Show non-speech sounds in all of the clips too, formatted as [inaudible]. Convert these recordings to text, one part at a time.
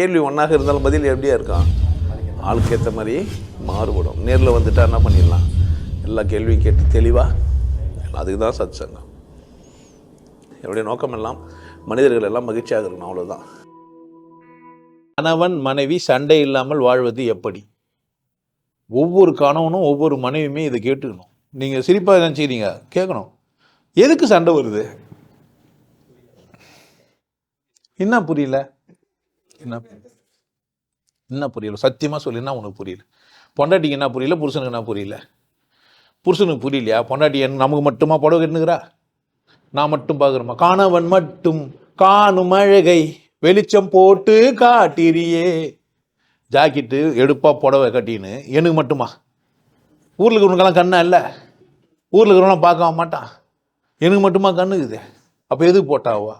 கேள்வி ஒன்றாக இருந்தாலும் பதில் எப்படியா இருக்கான் ஆளுக்கு ஏற்ற மாதிரி மாறுபடும். நேரில் வந்துட்டா என்ன பண்ணிடலாம்? எல்லா கேள்வியும் கேட்டு தெளிவாக அதுக்கு தான் சத் சங்கம் என்னுடைய நோக்கம் எல்லாம் மனிதர்கள் எல்லாம் மகிழ்ச்சியாக இருக்கணும் அவ்வளோதான் கணவன் மனைவி சண்டை இல்லாமல் வாழ்வது எப்படி? ஒவ்வொரு கணவனும் ஒவ்வொரு மனைவியுமே இதை கேட்டுக்கணும். நீங்கள் சிரிப்பாக நினச்சிக்கிறீங்க கேட்கணும். எதுக்கு சண்டை வருது? என்ன புரியல? என்ன என்ன புரியல? சத்தியமாக சொல்லினா என்ன உனக்கு புரியல. பொண்டாட்டிக்கு என்ன புரியல? புருஷனுக்கு என்ன புரியல? புருஷனுக்கு புரியலையா? பொண்டாட்டி என் நமக்கு மட்டுமா புடவை கட்டுனுக்கிறா? நான் மட்டும் பார்க்குறோமா காணவன் மட்டும் காணும் அழகை வெளிச்சம் போட்டு காட்டிரியே ஜாக்கெட்டு எடுப்பா புடவை கட்டின்னு. எனக்கு மட்டுமா? ஊரில் இருக்கிறவனுக்கெல்லாம் கண்ணா இல்லை. ஊரில் இருக்கிறவங்களாம் பார்க்க மாட்டான். எனக்கு மட்டுமா கண்ணுக்குது? அப்போ எதுக்கு போட்டாவா?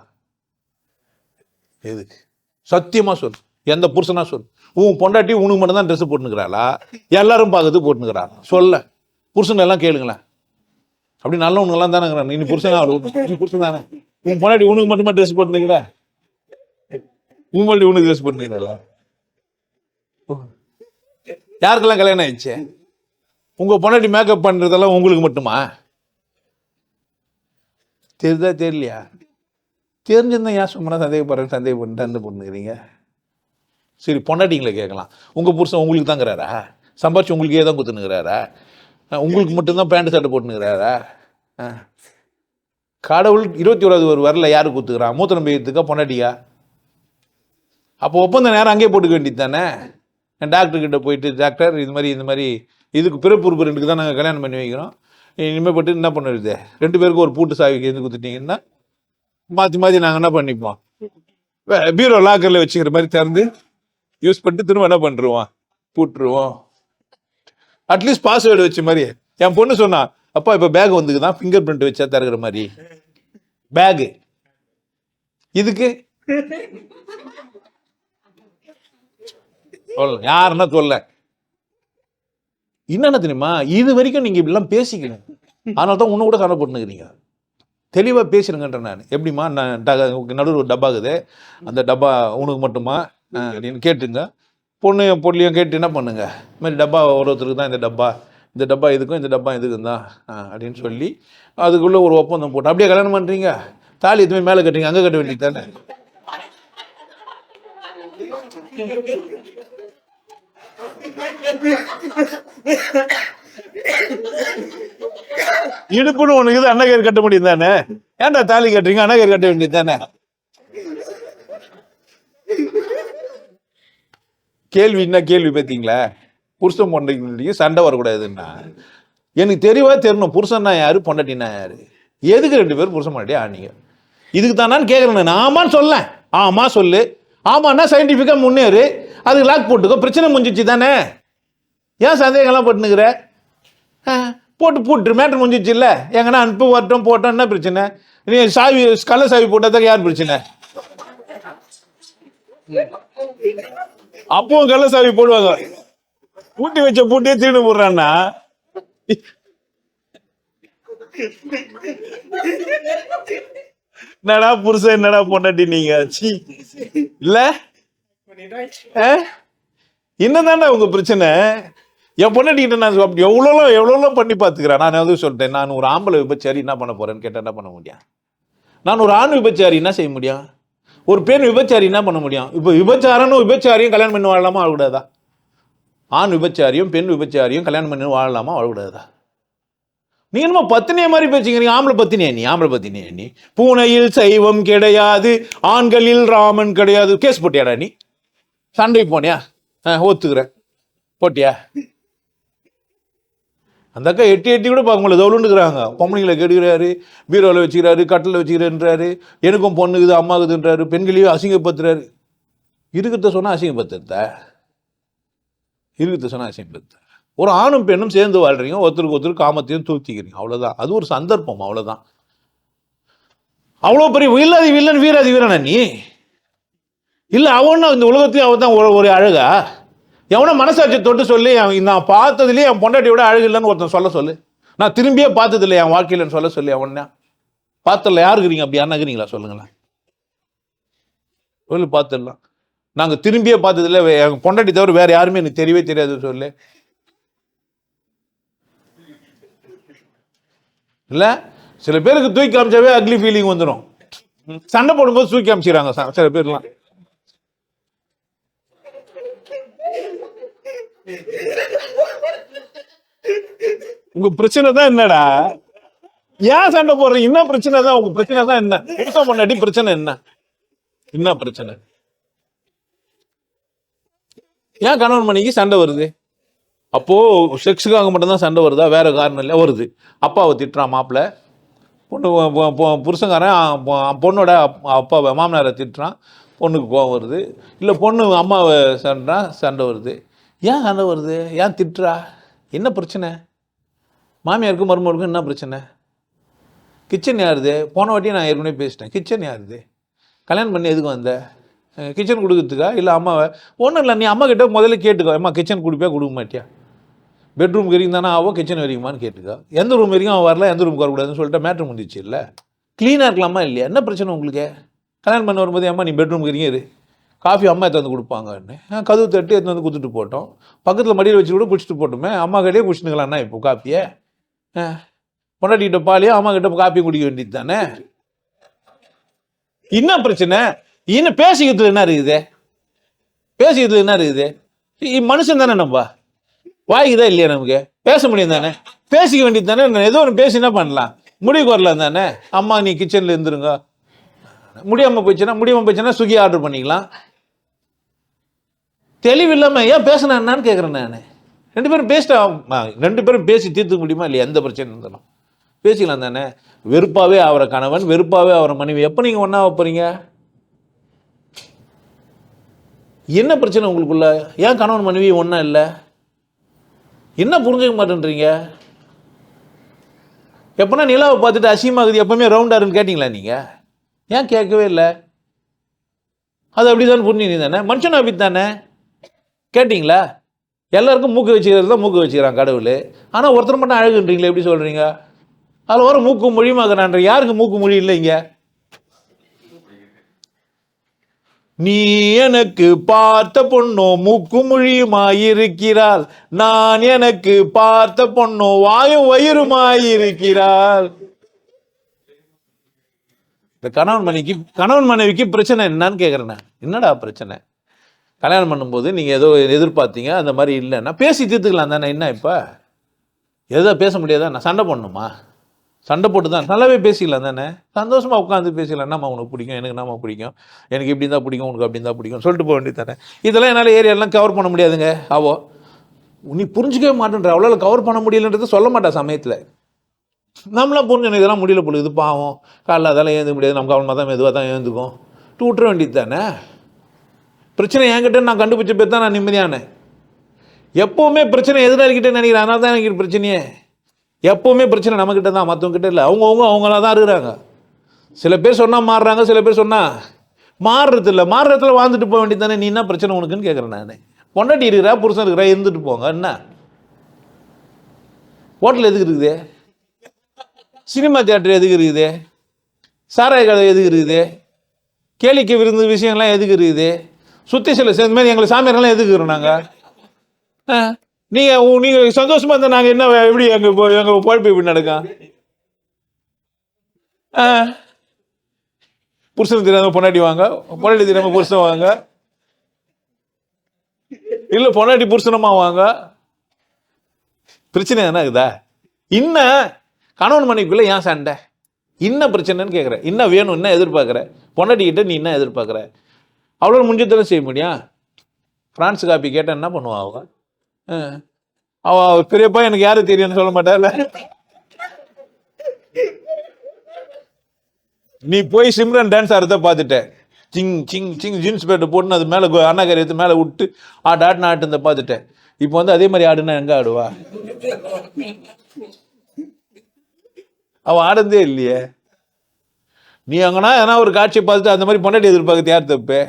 எதுக்கு? சத்தியமாக சொல். எந்த புருஷனா சொல். உன் பொண்டாட்டி உனக்கு மட்டும் தான் ட்ரெஸ் போட்டுனுக்கிறாளா எல்லாரும் பார்க்கறது போட்டுனுக்கிறாளா சொல்ல. புருஷன் எல்லாம் கேளுங்களேன். அப்படி நல்லவனுங்கெல்லாம் தானே நீ புருஷன் நீ புருஷன் தானே. உன் பொண்டாட்டி உனக்கு மட்டுமா ட்ரெஸ் போட்டுனுக்கிற உன் பொண்டாட்டி உனக்கு ட்ரெஸ் போட்டுனுக்கிறா யாருக்கெல்லாம் கல்யாணம் ஆயிடுச்சு? உங்க பொண்டாட்டி மேக்கப் பண்றதெல்லாம் உங்களுக்கு மட்டுமா? தெரியுதா தெரியலையா? தெரிஞ்சிருந்தா ஏன் சும்மா சந்தேகப்படுறேன் சந்தேகப்பட்டு அந்த பொண்ணுக்கிறீங்க சரி பொண்டாட்டிங்களை கேட்கலாம். உங்கள் புருஷன் உங்களுக்கு தாங்கிறாரா சம்பாரிச்சு உங்களுக்கே தான் குத்துனுங்கிறாரா உங்களுக்கு மட்டும்தான் பேண்ட் சட்டை போட்டுனுங்கிறாரா கடவுள் இருபத்தி ஓராவது ஒரு வரல யார் குத்துக்கிறான் மூத்த நம்பிக்கத்துக்கா பொண்டாட்டியா? அப்போ ஒப்பந்த நேரம் அங்கேயே போட்டுக்க வேண்டியது தானே? டாக்டர்கிட்ட போயிட்டு டாக்டர் இது மாதிரி இந்த மாதிரி இதுக்கு பிறப்பு உறுப்பு ரெண்டுக்கு தான் நாங்கள் கல்யாணம் பண்ணி வைக்கிறோம். இனிமேல் போட்டு என்ன பண்ணுறது? ரெண்டு பேருக்கும் ஒரு பூட்டு சாவி எது கொடுத்துட்டிங்கன்னா மாற்றி மாற்றி நாங்கள் என்ன பண்ணிப்போம்? வே- பீரோ லாக்கரில் வச்சுக்கிற மாதிரி திறந்து யூஸ் பண்ணிட்டு திரும்ப என்ன பண்ணிருவோம் பூட்டுருவோம். அட்லீஸ்ட் பாஸ்வேர்டு வச்ச மாதிரி என் பொண்ணு சொன்னா அப்பா இப்போ பேக் வந்துக்குதான் ஃபிங்கர் பிரிண்ட் வச்சா திறக்கிற மாதிரி. பேகு இதுக்கு? சொல்ல யாருன்னா சொல்ல. என்னென்ன தெரியுமா? இது வரைக்கும் நீங்க இப்படிலாம் பேசிக்கணும் அதனால தான் உன்னை கூட சண்டை தெளிவாக பேசிடுங்கன்ற நான். எப்படிம்மா? நான் நடுவில் ஒரு டப்பா இருக்குது அந்த டப்பா உனக்கு மட்டுமா? அப்படின்னு கேட்டுங்க. பொண்ணு பொருளையும் கேட்டு என்ன பண்ணுங்க? இந்த மாதிரி டப்பா ஒரு ஒருத்தருக்கு தான் இந்த டப்பா. இந்த டப்பா இதுக்கும் இந்த டப்பா இதுக்கும் தான் அப்படின்னு சொல்லி அதுக்குள்ளே ஒரு ஒப்பந்தம் போட்டு அப்படியே கல்யாணம் பண்ணுறீங்க தாலி எதுவுமே மேலே கட்டுறீங்க அங்கே கட்ட வேண்டியது தானே? [laughs] இடுப்புன்னு ஒண்ணு இருக்குது அன்னகர் கட்ட முடியும் தானே? ஏன்டா தாலி கட்டுறீங்க அன்னகர் கட்ட வேண்டியது தானே? கேள்வி என்ன கேள்வி பார்த்தீங்களா? புருஷன் பொண்டைக்கு சண்டை வரக்கூடாதுன்னா. எனக்கு தெரியவா தெரியணும் புருஷன்னா யாரு பொண்டாட்டினா யாரு? எதுக்கு ரெண்டு பேரும் புருஷன் பொண்டாட்டி ஆனீங்க? இதுக்கு தானான்னு கேட்குறேன் நான் ஆமான்னு சொல்லேன். ஆமா சொல்லு. ஆமான்னா சயின்டிஃபிக்காக முன்னேறு. அதுக்கு லாக் போட்டுக்கோ பிரச்சனை முடிஞ்சிச்சு தானே? ஏன் சந்தேகம்லாம் பட்டுனுக்குற? போட்டு போட்டு மேட்ரு முடிஞ்சிச்சு இல்லை எங்கன்னா அனுப்பு வரட்டும் போட்டோம் என்ன பிரச்சனை? நீ சாவி கள்ள சாவி போட்டாதான் யார் பிரச்சனை? அப்பவும் கள்ள சாவி போடுவாங்க. பூட்டி வச்ச பூட்டியே திருடு போடுறான்னா? என்னடா புருஷன் என்னடா பொண்டாட்டி நீங்க. இல்ல? என்னதான்டா உங்க பிரச்சனை? என் பொண்ணாட்டிக்கிட்ட நான் அப்படி எவ்வளோ எவ்வளோ பண்ணி பார்த்துக்கிறேன் நான் எதுவும் சொல்லிட்டேன் நான் ஒரு ஆம்பளை விபச்சாரி என்ன பண்ண போகிறேன்னு கேட்டால் என்ன பண்ண முடியும்? நான் ஒரு ஆண் விபச்சாரி என்ன செய்ய முடியும்? ஒரு பெண் விபச்சாரி என்ன பண்ண முடியும்? இப்போ விபச்சாரனும் விபச்சாரியும் கல்யாணம் பண்ணி வாழலாமா? வாழக்கூடாதா ஆண் விபச்சாரியும் பெண் விபச்சாரியும் கல்யாணம் பண்ணி வாழலாமா? வாழக்கூடாதா நீ என்னமோ பத்தினிய மாதிரி பேசுகிறீங்க ஆம்பளை பத்தினியா நீ? ஆம்பளை பத்தினியா நீ? பூனையில் சைவம் கிடையாது ஆண்களில் ராமன் கிடையாது. கேஸ் போட்டியாடா நீ? சண்டை போனியா? ஆ ஒத்துக்கிறேன். போட்டியா? அந்த அக்கா எட்டி எட்டி கூட பார்க்க முடியல தோலுண்டுக்கிறாங்க பொம்பளைங்களை கெடுக்கிறாரு பீரோவில் வச்சுக்கிறாரு கட்டில் வச்சுக்கிறேன்றாரு. எனக்கும் பொண்ணுக்குது அம்மாக்குதுன்றாரு பெண்களையும் அசிங்கப்படுத்துறாரு. இருக்கிறத சொன்னால் அசிங்கப்படுத்துறத. இருக்கிறத சொன்னா அசிங்கப்படுத்த ஒரு ஆணும் பெண்ணும் சேர்ந்து வாழ்றீங்க ஒருத்தருக்கு ஒருத்தர் காமத்தையும் தூத்திக்கிறீங்க. அவ்வளோதான் அது ஒரு சந்தர்ப்பம் அவ்வளோதான் அவ்வளோ பெரிய வில்லாதி வில்லன் வீராதி வீரனா நீ? இல்லை அவனும் இந்த உலகத்தையும் அவன் தான் ஒரு- ஒரு அழகா? எவனோ மனசாட்சி தொட்டு சொல்லி அவன் நான் பார்த்ததுலேயே என் பொண்டாட்டியோட அழகு இல்லைன்னு ஒருத்தன் சொல்ல சொல்லு. நான் திரும்பியே பார்த்ததில்லை என் வாழ்க்கையிலன்னு சொல்ல சொல்லி அவன்னா பார்த்துல யார் யாருக்குறீங்க அப்படி? யாருனாக்குறீங்களா சொல்லுங்களேன். சொல்லு பார்த்துடலாம். நாங்கள் திரும்பியே பார்த்ததில்ல என் பொண்டாட்டி தவிர வேற யாருமே எனக்கு தெரியவே தெரியாது சொல்லு. இல்லை? சில பேருக்கு தூக்கி காமிச்சாவே அக்லி ஃபீலிங் வந்துடும் சண்டை போடும்போது தூக்கி காமிச்சிடுறாங்க சில பேர்லாம். உங்க பிரச்சனை தான் என்னடா? ஏன் சண்டை போடுறீங்க? என்ன பிரச்சனை தான் உங்க பிரச்சனை தான் என்ன? புதுசா பொண்டாட்டி பிரச்சனை என்ன? என்ன பிரச்சனை? ஏன் கணவன் மணிக்கு சண்டை வருது? அப்போ செக்ஸுக்காக மட்டும்தான் சண்டை வருதா? வேற காரணம் இல்லை வருது. அப்பாவை திட்டுறான் மாப்பிள்ள. பொண்ணு புருஷங்காரன் புருஷன்காரன் பொண்ணோட அப்பாவை மாமனாரை திட்டுறான். பொண்ணுக்கு கோவம் வருது. இல்லை பொண்ணு அம்மாவை சண்டை சண்டை வருது. ஏன் சண்டை வருது? ஏன் திட்டுறா? என்ன பிரச்சனை? மாமியாருக்கும் மருமகளுக்கும் என்ன பிரச்சனை? கிச்சன் யாருது? போன வாட்டி நான் ஏற்கனவே பேசிட்டேன். கிச்சன் யாருது? கல்யாணம் பண்ணி எதுக்கு வந்த? கிச்சன் கொடுக்கறதுக்கா? இல்லை அம்மாவை? ஒன்றும் இல்லை நீ அம்மா கிட்ட முதல்ல கேட்டுக்கோ. அம்மா கிச்சன் கொடுப்பியா கொடுக்க மாட்டியா? பெட்ரூம் வரைக்கும் தானே ஆவோ கிச்சன் வரைக்குமான்னு கேட்டுக்கோ. எந்த ரூம் வரைக்கும் அவன் வரல எந்த ரூமுக்கு வரக்கூடாதுன்னு சொல்லிட்டு மேட்ரு முடிஞ்சிச்சு இல்லை? க்ளீனாக இருக்கலாமா இல்லையா? என்ன பிரச்சனை உங்களுக்கு? கல்யாணம் பண்ண வரும்போது அம்மா நீ பெட்ரூம் வரைக்கும் இரு. காஃபி அம்மா எடுத்து வந்து கொடுப்பாங்கன்னு. கதவு தட்டி எடுத்து வந்து கொடுத்துட்டு போட்டோம். பக்கத்தில் மடியில் வச்சு கூட குடிச்சிட்டு போட்டோமே. அம்மா கிட்டே குடிச்சுனுங்களாண்ணா இப்போ காஃபியை? ஆ பொண்டாட்டிக்கிட்ட பாலியோ அம்மா கிட்ட காப்பி குடிக்க வேண்டியது தானே? என்ன பிரச்சனை? இன்னும் பேசிக்கிறதுல என்ன இருக்குது? பேசிக்கிறதுல என்ன இருக்குது? மனுஷன் தானே நம்ம? வாய்க்குதா இல்லையா நமக்கு? பேச முடியும் தானே? பேசிக்க வேண்டியது தானே? ஏதோ ஒன்று பேசி என்ன பண்ணலாம்? முடிவுக்கு வரலாம் தானே? அம்மா நீ கிச்சனில் இருந்துருங்க. முடியாமல் போச்சுன்னா முடியாமல் போச்சுன்னா ஸ்விக்கி ஆர்டர் பண்ணிக்கலாம். தெளிவு இல்லாமல் ஏன் பேசினா என்னன்னு கேட்குறேன் நான். ரெண்டு பேரும் பேசிட்டா ரெண்டு பேரும் பேசி தீர்த்துக்க முடியுமா? இல்லையா எந்த பிரச்சனை இருந்தாலும். பேசிக்கலாம் தானே. வெறுப்பாகவே அவரை கணவன் வெறுப்பாகவே அவரை மனைவி. எப்போ நீங்கள் ஒன்றா போகிறீங்க என்ன பிரச்சனை உங்களுக்குள்ள? ஏன் கணவன் மனைவி ஒன்றா இல்லை? என்ன புரிஞ்சுக்க மாட்டேன்றீங்க? எப்போனா நிலாவை பார்த்துட்டு அசியமாகுது எப்பவுமே ரவுண்டாருன்னு கேட்டிங்களா நீங்கள் ஏன் கேட்கவே இல்லை? அது அப்படிதான் புரிஞ்சு தானே? மனுஷன் அப்படி தானே கேட்டிங்களா? எல்லாருக்கும் மூக்கு வச்சுக்கிறது தான் மூக்கு வச்சுக்கிறான் கடவுள். ஆனால் ஒருத்தர் மட்டும் அழகுன்றீங்களே எப்படி சொல்கிறீங்க அதில் வர மூக்கு மொழியுமாக்குறான்ற யாருக்கு மூக்கு மொழி இல்லைங்க நீ எனக்கு பார்த்த பொண்ணோ மூக்கு மொழியுமாயிருக்கிறாள். நான் எனக்கு பார்த்த பொண்ணோ வாயும் வயிறுமாயிருக்கிறாள். இந்த கணவன் மனைவிக்கு கணவன் மனைவிக்கு பிரச்சனை என்னன்னு கேட்குறேன் என்னடா பிரச்சனை? கல்யாணம் பண்ணும்போது நீங்கள் ஏதோ எதிர்பார்த்தீங்க அந்த மாதிரி இல்லைன்னா பேசி தீர்த்துக்கலாம் தானே என்ன இப்போ? எதோ பேச முடியாதா? நான் சண்டை போடணுமா? சண்டை போட்டு தான் நல்லாவே பேசிக்கலாம் தானே? சந்தோஷமாக உட்காந்து பேசிக்கலாம். என்னம்மா உனக்கு பிடிக்கும்? எனக்கு என்னம்மா பிடிக்கும்? எனக்கு இப்படி தான் பிடிக்கும் உனக்கு அப்படி தான் பிடிக்கும் சொல்லிட்டு போக வேண்டியது தானே. இதெல்லாம் என்னால் ஏரியாலாம் கவர் பண்ண முடியாதுங்க. ஆவோ? நீ புரிஞ்சிக்கவே மாட்டேன்ற. அவ்வளோ கவர் பண்ண முடியலன்றது சொல்ல மாட்டா சமயத்தில். நம்மளாம் புரிஞ்சு இதெல்லாம் முடியல போல இது பாவம். காலைல அதெல்லாம் ஏந்த முடியாது. நம்ம கவனமாக தான் மெதுவாக தான் ஏந்துக்கும் விட்டுற வேண்டியது தானே? பிரச்சனை என்கிட்ட நான் கண்டுபிடிச்ச பேர் தான் நான் நிம்மதியானேன் எப்போவுமே பிரச்சனை எதிராளிக்கிட்ட நினைக்கிறேன். அதனால தான் எனக்கு பிரச்சனையே. எப்போவுமே பிரச்சனை நம்மக்கிட்ட தான் மற்றவங்கிட்ட இல்லை. அவங்கவுங்க அவங்களா தான் இருக்கிறாங்க. சில பேர் சொன்னால் மாறுறாங்க சில பேர் சொன்னால் மாறுறது இல்லை மாறுறதுல வாழ்ந்துட்டு போக வேண்டியது தானே. நீ என்ன பிரச்சனை உனக்குன்னு கேட்குறேன் நான். பொண்டாட்டி இருக்கிறா புருஷன் இருக்கிறா இருந்துட்டு போங்க. என்ன? ஹோட்டல் எதுக்கு இருக்குது? சினிமா தியேட்டர் எதுக்கு இருக்குது? சாராய கடை எதுக்கு இருக்குது? கேளிக்கை விருந்து விஷயம்லாம் எதுக்கு இருக்குது? சுற்றி சில சேர்ந்த மாதிரி எங்களை சாமியாரெல்லாம் எதுக்குறோம் இருக்கிறோம் நாங்கள் நீங்கள் நீங்கள் சந்தோஷமா இருந்தால் நாங்கள் என்ன எப்படி எங்கள் எங்கள் பொழப்பு இப்படி நடக்கும் ஆ? புருஷன் தெரியாம பொண்டாட்டி வாங்க பொண்டாட்டி தெரியாம புருஷன் வாங்க. இல்ல பொண்டாட்டி புருஷனமா வாங்க. பிரச்சனை என்ன இருக்குதா? இன்ன கணவன் மனைவிக்குள்ள ஏன் சண்டை? என்ன பிரச்சனைன்னு கேட்குற என்ன வேணும் என்ன எதிர்பார்க்குற பொண்டாட்டி கிட்ட நீ என்ன எதிர்பார்க்குற அவ்வளோ முடிஞ்சதானே செய்ய முடியும்? ஃப்ரான்ஸ் காப்பி கேட்டால் என்ன பண்ணுவா அவ? அவள் பெரியப்பா எனக்கு யாரு தெரியும்னு சொல்ல மாட்டால நீ போய் சிம்ரன் டான்ஸ் ஆடுறத பார்த்துட்ட. Sing sing sing jeans pant போட்டுன்னு அது மேலே அண்ணாக்கரை எடுத்து மேலே விட்டு ஆட்டு ஆட்டுன்னு ஆட்டுனதை பார்த்துட்டேன் இப்போ வந்து அதே மாதிரி ஆடுனா எங்கே ஆடுவா? அவன் ஆடுந்தே இல்லையே. நீ அங்கன்னா எதனா ஒரு காட்சியை பார்த்துட்டு அந்த மாதிரி பொண்டாட்டி எதிர்பார்க்கறது யார் தப்பு.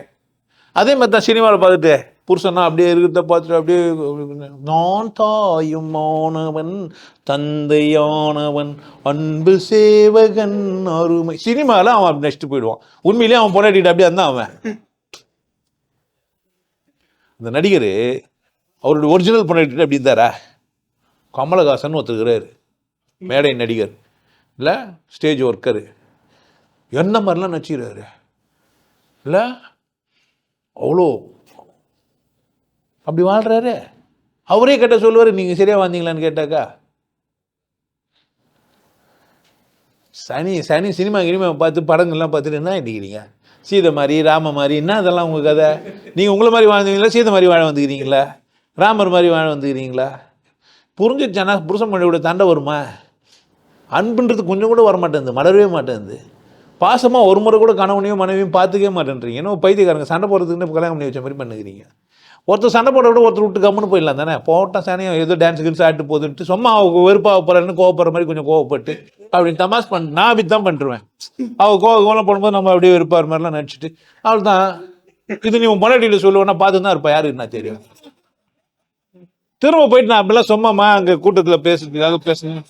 அதே மாதிரி தான் சினிமாவில் பார்த்துட்டு புருஷனா அப்படியே இருக்கிறத பார்த்துட்டு அப்படியே நான் தாயுமானவன் தந்தையானவன் அன்பு சேவகன் அருமை. சினிமாவில் அவன் நெக்ஸ்ட் போயிடுவான். உண்மையிலேயே அவன் பொண்டாட்டிட்டு அப்படியே இருந்தான் அவன். இந்த நடிகர் அவருடைய ஒரிஜினல் பண்ணிட்டு அப்படி இருந்தாரா? கமலஹாசன் ஒருத்தருக்கிறாரு மேடை நடிகர். இல்லை ஸ்டேஜ் ஒர்க்கரு என்ன மாதிரிலாம் நடிச்சுக்கிறாரு? இல்லை அவ்வளோ. அப்படி வாழ்கிறாரு அவரே கேட்ட சொல்லுவார் நீங்கள் சரியாக வந்தீங்களான்னு கேட்டாக்கா? சனி சனி சினிமா கினிமா பார்த்து படங்கள்லாம் பார்த்துட்டு என்ன அடிக்கிறீங்க சீதை மாதிரி ராம மாதிரி என்ன அதெல்லாம் உங்கள் கதை? நீங்கள் உங்களை மாதிரி வாழ்ந்தீங்களா சீதை மாதிரி வாழ வந்துக்கிறீங்களா? ராமர் மாதிரி வாழ வந்துக்கிறீங்களா? புரிஞ்சிச்சானா புருஷன் மொழியோட தண்டை வருமா? அன்புன்றது கொஞ்சம் கூட வர மாட்டேங்குது மலரவே மாட்டேங்குது. பாசமாக ஒரு முறை கூட கணவனையும் மனைவியும் பார்த்துக்கவே மாட்டேன்றீங்க. என்ன பைத்தியக்காரங்க. சண்டை போடுறதுக்குன்னு கல்யாணம் பண்ணி வச்ச மாதிரி பண்ணுகிறீங்க. ஒருத்தர் சண்டை போட விட ஒருத்தர் விட்டு கம்முன்னு போயிடலாம் தானே? போட்டால் சனியம் ஏதோ டான்ஸ் கின்ஸ் ஆட்டு போதுன்ட்டு சும்மா அவங்க வெறுப்பாக போகிறேன்னு கோவப்படுற மாதிரி கொஞ்சம் கோவப்பட்டு அப்படின்னு தமாஸ் பண்ண நான் அப்படி தான் பண்ணுறேன் அவள் கோவ கோலம் போடும்போது நம்ம அப்படியே வெறுப்பார் மாதிரிலாம் நினச்சிட்டு அவள் தான் இது நீ உன் சொல்லுவேன்னா பார்த்து தான் இருப்பா. யாருக்கு நான் தெரியும்? திரும்ப போயிட்டு நான் அப்படிலாம் சும்மாமா அங்கே கூட்டத்தில் பேசுறதுக்காக பேசுனேன்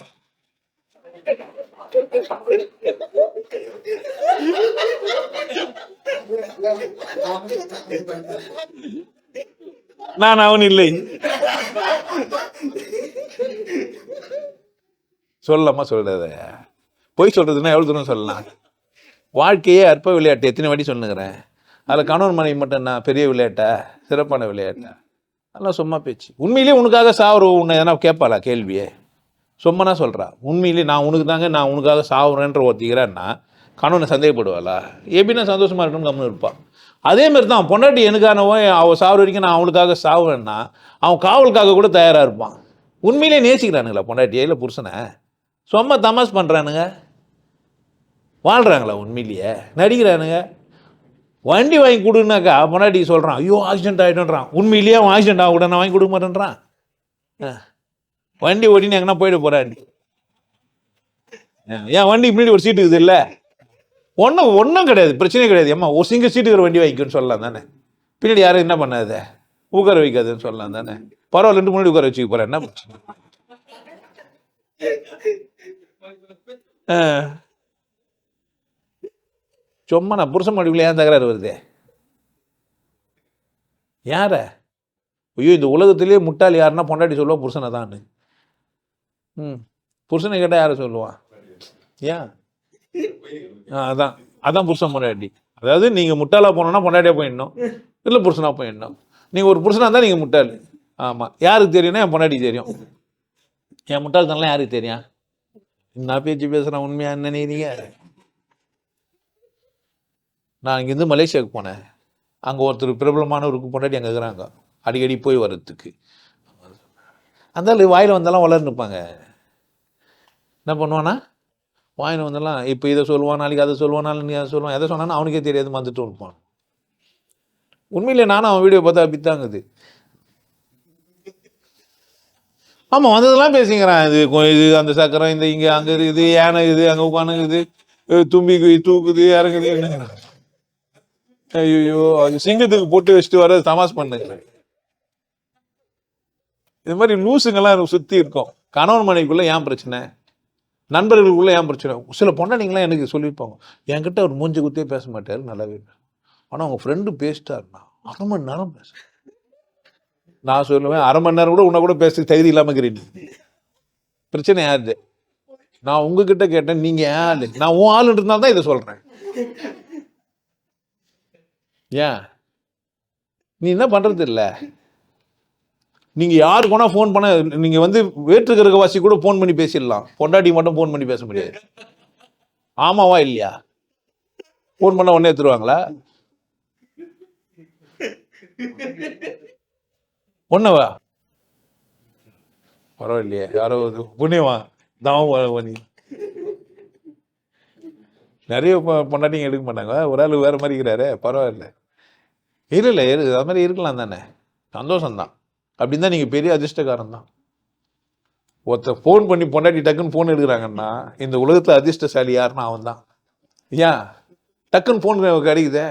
நான் அவன் இல்லை. சொல்லலாமா சொல்றத பொய் சொல்றதுன்னா எவ்வளவு தூரம் சொல்லலாம்? வாழ்க்கையே அற்ப விளையாட்டு. எத்தனை வாட்டி சொல்லுங்கிறேன் அதில் கணவன் மனைவி மட்டும் நான் பெரிய விளையாட்டா? சிறப்பான விளையாட்டா? அதெல்லாம் சும்மா பேச்சு. உண்மையிலேயே உனக்காக சாவுற உன்னை எதனா கேட்பாளா? கேள்வியே. சும்மனா சொல்கிறா உண்மையிலேயே நான் உனக்கு தாங்க நான் உனக்காக சாவுறேன்ற ஒருத்திக்கிறான்னா கணவனை சந்தேகப்படுவாளா? எப்படின்னா சந்தோஷமாக இருக்கணும்னு கம்முன்னு இருப்பான் அதே மாதிரி தான் பொண்டாட்டி எனக்கானவோ அவள் சாவு வரைக்கும் நான் அவளுக்காக சாவேன்னா அவன் காவலுக்காக கூட தயாராக இருப்பான். உண்மையிலேயே நேசிக்கிறானுங்களா பொண்டாட்டியே இல்லை புருஷனை. சும்மா தமாஸ் பண்ணுறானுங்க வாழ்கிறாங்களா உண்மையிலேயே? நடிக்கிறானுங்க. வண்டி வாங்கி கொடுனாக்கா பொண்டாட்டி சொல்கிறான் ஐயோ ஆக்சிடென்ட் ஆகிட்டோன்றான் உண்மையிலேயே அவன் ஆக்சிடென்ட் ஆக கூட நான் வாங்கி கொடுக்க மாட்டேன்றான். ஆ. வண்டி ஓட்டின்னு எங்கன்னா போயிட போகிறாண்டி ஏன் வண்டி முன்னாடி ஒரு சீட்டு இருக்குது இல்லை ஒன்றும் ஒன்றும் கிடையாது பிரச்சனையே கிடையாது. ஏம்மா ஒரு சிங்க சீட்டுக்கிற வண்டி வாங்கிக்கோன்னு சொல்லலாம் தானே. பின்னாடி யாரும் என்ன பண்ணாத? உட்கார வைக்காதுன்னு சொல்லலாம் தானே. பரவாயில்ல முன்னாடி உட்கார வச்சுக்க போகிறேன் என்ன பிரச்சனை? சும்மா நான் புருஷன் மடிவில் ஏன் தகராறு வருதே? யார? ஐயோ இந்த உலகத்திலேயே முட்டாள் யாருன்னா பொண்டாட்டி சொல்லுவா புருஷனை தான் ம். புருஷனை கேட்டால் யாரை சொல்லுவான் ஏன்? அதான். அதான் புருஷன் பொண்டாட்டி. அதாவது நீங்கள் முட்டாளாக போனோன்னா பொண்டாட்டியாக போயிடணும். இல்லை புருஷனாக போயிடணும். நீங்கள் ஒரு புருஷனாக இருந்தால் நீங்கள் முட்டாள். ஆமாம் யாருக்கு தெரியும்னா என் பொண்டாட்டி தெரியும். என் முட்டாள்தனம்லாம் யாருக்கு தெரியும்? நான் பேச்சு பேசுகிறேன் உண்மையாக என்ன நீங்கள் நான் இங்கேருந்து மலேசியாவுக்கு போனேன். அங்கே ஒருத்தர் பிரபலமானவருக்கு பொண்டாட்டி அங்கே இருக்கிறாங்க. அடிக்கடி போய் வர்றதுக்கு. அந்த வாயில் வந்தாலும் வளர்ந்துப்பாங்க. என்ன பண்ணுவானா வாயில் வந்தெல்லாம் இப்போ இதை சொல்லுவான் நாளைக்கு அதை சொல்லுவான் நாளைக்கு அதை சொல்லுவான். எதை சொன்னாலும் அவனுக்கே தெரியாது வந்துட்டு இருப்பான். உண்மையிலே நானும் அவன் வீடியோ பார்த்தா அப்படித்தாங்குது ஆமாம் வந்ததெல்லாம் பேசிக்கிறான். இது இது அந்த சக்கரம் இந்த இங்கே அங்கே இருக்குது யானை இது அங்கே உட்காந்துக்குது தும்பி தூக்குது இறங்குது ஐயோ சிங்கத்துக்கு போட்டு வச்சுட்டு வர தமாஸ் பண்ணுங்க இது மாதிரி லூசுங்கெல்லாம் சுற்றி இருக்கும். கணவன் மனைவிக்குள்ளே ஏன் பிரச்சனை? நண்பர்களுக்குள்ளே ஏன் பிரச்சனை? சில பொண்டாட்டிங்களாம் எனக்கு சொல்லியிருப்பாங்க என்கிட்ட அவர் மூஞ்சி குத்தியே பேச மாட்டார் நல்லாவே ஆனால் அவங்க ஃப்ரெண்டு பேசிட்டாருண்ணா அரை மணி நேரம் பேச. நான் சொல்லுவேன் அரை மணி நேரம் கூட உன்னை கூட பேச தகுதி இல்லாமல் இருக்கிறீங்க பிரச்சனை யாருது நான் உங்ககிட்ட கேட்டேன் நீங்க ஏன் ஆளு? நான் உன் ஆள் இருந்தால் தான் இதை சொல்றேன். ஏன்? நீ என்ன பண்றது இல்லை நீங்கள் யாருக்கு வேணா ஃபோன் பண்ண நீங்கள் வந்து வேற்று கூட ஃபோன் பண்ணி பேசிடலாம். பொண்டாட்டி மட்டும் ஃபோன் பண்ணி பேச முடியாது. ஆமாவா இல்லையா? ஃபோன் பண்ண உடனே எடுத்துருவாங்களா? ஒன்னவா பரவாயில்லையே. யாரோ ஒரு புண்ணியமா? நிறைய பொண்டாட்டிங்க எடுக்க மாட்டாங்க ஒரு ஆள் வேற மாதிரி இருக்கிறாரு. பரவாயில்ல. இல்லை இல்லை அது மாதிரி இருக்கலாம் தானே. சந்தோஷம்தான். அப்படின்னு தான் நீங்கள் பெரிய அதிர்ஷ்டக்காரன் தான். ஒருத்தர் ஃபோன் பண்ணி பொண்டாட்டி டக்குன்னு ஃபோன் எடுக்கிறாங்கன்னா இந்த உலகத்தில் அதிர்ஷ்டசாலி யாருன்னா அவன் தான். ஏன்? டக்குன்னு ஃபோன் கிடைக்குதே?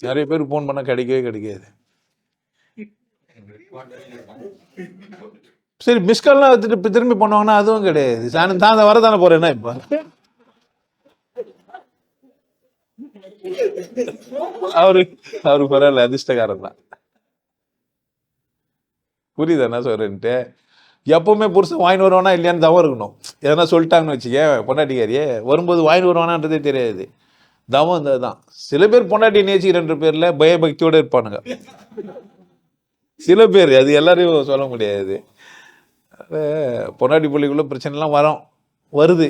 நிறைய பேர் ஃபோன் பண்ணால் கிடைக்கவே கிடைக்காது. சரி மிஸ்கால்லாம் எடுத்துட்டு திரும்பி பண்ணுவாங்கன்னா அதுவும் கிடையாது. நான் தான் வரதானே போறேன்னா இப்போ? அவரு அவரு பரவாயில்ல அதிர்ஷ்டக்காரன் தான். புரியுது என்ன சொல்கிறேன்ட்டு எப்போவுமே புருஷன் வாங்கிட்டு வருவானா இல்லையான்னு தவம் இருக்கணும். எதனா சொல்லிட்டாங்கன்னு வச்சுக்க பொண்டாட்டிக்காரியே வரும்போது வாங்கிட்டு வருவானான்றதே தெரியாது. தவம் இந்த தான் சில பேர் பொண்டாட்டி நேச்சிக்கிறன்ற பேரில் பயபக்தியோடு இருப்பானுங்க. சில பேர் அது எல்லாரையும் சொல்ல முடியாது. பொண்டாட்டி பிள்ளைக்குள்ள பிரச்சனைலாம் வரும். வருது.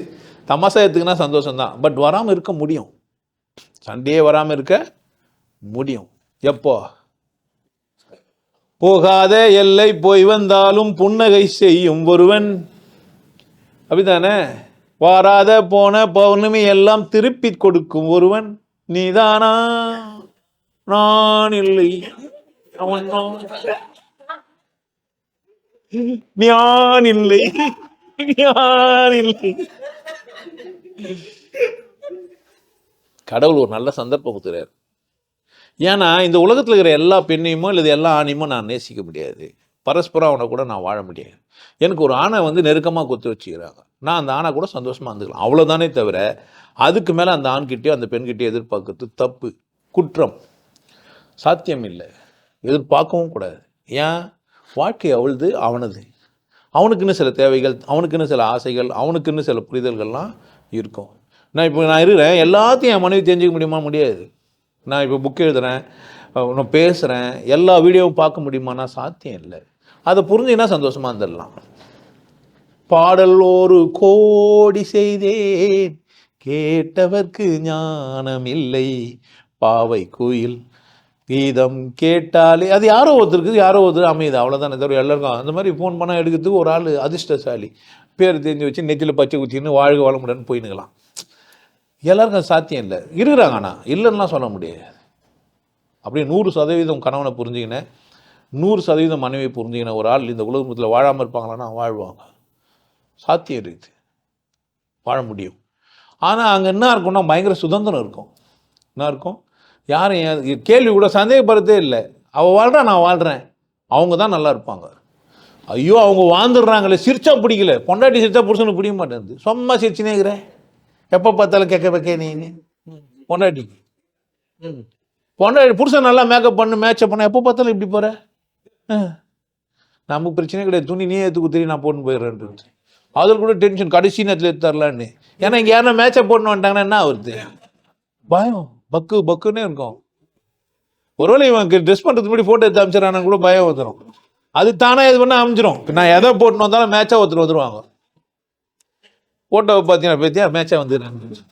தமாசா எடுத்துக்கினா சந்தோஷம்தான். பட் வராமல் இருக்க முடியும். சண்டையே வராமல் இருக்க முடியும். எப்போ? போகாத எல்லை போய் வந்தாலும் புன்னகை செய்யும் ஒருவன். அப்படிதானே வாராத போன பௌர்ணமி எல்லாம் திருப்பி கொடுக்கும் ஒருவன். நீதானா? நான் இல்லை. அவன் நான். இல்லை. இல்லை. கடவுள் ஒரு நல்ல சந்தர்ப்பம் கொடுத்துறாரு. ஏன்னா இந்த உலகத்தில் இருக்கிற எல்லா பெண்ணையுமோ இல்லை எல்லா ஆணையுமோ நான் நேசிக்க முடியாது. பரஸ்பரம் அவனை கூட நான் வாழ முடியாது. எனக்கு ஒரு ஆணை வந்து நெருக்கமாக கொத்து வச்சுக்கிறாங்க. நான் அந்த ஆணை கூட சந்தோஷமாக இருந்துக்கலாம். அவ்வளோதானே தவிர அதுக்கு மேலே அந்த ஆண்கிட்டயோ அந்த பெண்கிட்டயோ எதிர்பார்க்கறது தப்பு குற்றம். சாத்தியம் இல்லை எதிர்பார்க்கவும் கூடாது. ஏன்? வாழ்க்கை அவளது அவனது. அவனுக்குன்னு சில தேவைகள் அவனுக்குன்னு சில ஆசைகள் அவனுக்குன்னு சில புரிதல்கள்லாம் இருக்கும். நான் இப்போ நான் இருக்கிறேன். எல்லாத்தையும் என் மனைவி தெரிஞ்சுக்க முடியுமா? முடியாது. நான் இப்போ புக் எழுதுறேன் அஹ் நான் பேசுகிறேன் எல்லா வீடியோவும் பார்க்க முடியுமானா சாத்தியம் இல்லை. அதை புரிஞ்சுன்னா சந்தோஷமாக இருந்துடலாம். பாடல் ஒரு கோடி செய்தேன் கேட்டவர்க்கு ஞானம் இல்லை. பாவை குயில் கீதம் கேட்டாலே அது யாரோ ஒருத்தருக்கு யாரோ ஒருத்தர் அமையுது அவ்வளோதானே தவிர எல்லாருக்கும். அந்த மாதிரி ஃபோன் பண்ணால் எடுக்கிறதுக்கு ஒரு ஆள் அதிர்ஷ்டசாலி. பேர் தெரிஞ்சு வச்சு நெத்தியில் பச்சை குத்தின்னு வாழ்க வளமுடன்னு போயினுக்கலாம் எல்லாருக்கும் சாத்தியம் இல்லை. இருக்கிறாங்க ஆனால் இல்லைன்னா சொல்ல முடியாது. அப்படியே நூறு சதவீதம் கணவனை புரிஞ்சுக்கினேன் நூறு சதவீதம் மனைவியை புரிஞ்சுக்கின ஒரு ஆள் இந்த உலகத்தில் வாழாமல் இருப்பாங்களான்னா வாழ்வாங்க. சாத்தியம் இருக்குது. வாழ முடியும். ஆனால் அங்கே என்ன இருக்கும்னா பயங்கர சுதந்திரம் இருக்கும். என்ன இருக்கும்? யாரும் கேள்வி கூட சந்தேகப்படுறதே இல்லை. அவள் வாழ்றா நான் வாழ்கிறேன் அவங்க தான் நல்லா இருப்பாங்க. ஐயோ அவங்க வாழ்ந்துடுறாங்களே. சிரிச்சா பிடிக்கல. பொண்டாட்டி சிரிச்சா புருஷனுக்கு பிடிக்க மாட்டேங்குது. சும்மா சிரிச்சுனே இருக்கிறேன். எப்போ பார்த்தாலும் கேட்க வைக்க நீ பொண்டாட்டி. ம். பொண்டாட்டி புருஷன் நல்லா மேக்கப் பண்ணு மேட்சப் பண்ண எப்போ பார்த்தாலும் இப்படி போகிற நமக்கு பிரச்சனை கிடையாது. துணி நீ ஏற்று குத்திரி நான் போட்டு போயிடுறேன் அதில் கூட டென்ஷன் கடைசி நேரத்தில் எடுத்து தரலான்னு ஏன்னா இங்கே யாரும் மேட்சப் போட்டு வந்துட்டாங்கன்னா என்ன ஆகுது பயம். பக்கு பக்குன்னே இருக்கும். ஒருவேளை இவன் ட்ரெஸ் பண்ணுறதுக்கு முன்னாடி ஃபோட்டோ எடுத்து அமைச்சிடறானு கூட பயம் வந்துடும் அது தானே இது பண்ணால் அமைஞ்சிரும். நான் எதை போட்டுன்னு வந்தாலும் மேட்சாக ஒருத்தர் வந்துருவாங்க. ஃபோட்டோவை பார்த்தீங்கன்னா பேத்தியா? மேட்சாக வந்துடுறாங்க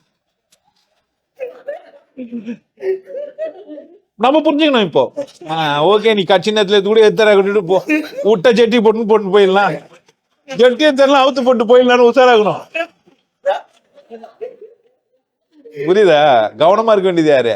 நம்ம புரிஞ்சுக்கணும் இப்போ. ஓகே நீ கட்சி நேரத்துல கூட எத்தனை கட்டிட்டு போ. விட்ட ஜெட்டி போட்டு போட்டு போயிடலாம். ஜெட்டி எத்தனை அவுத்து போட்டு போயிடலாம்னு உஷாராகணும். புரியுதா? கவனமா இருக்க வேண்டியது யாரு?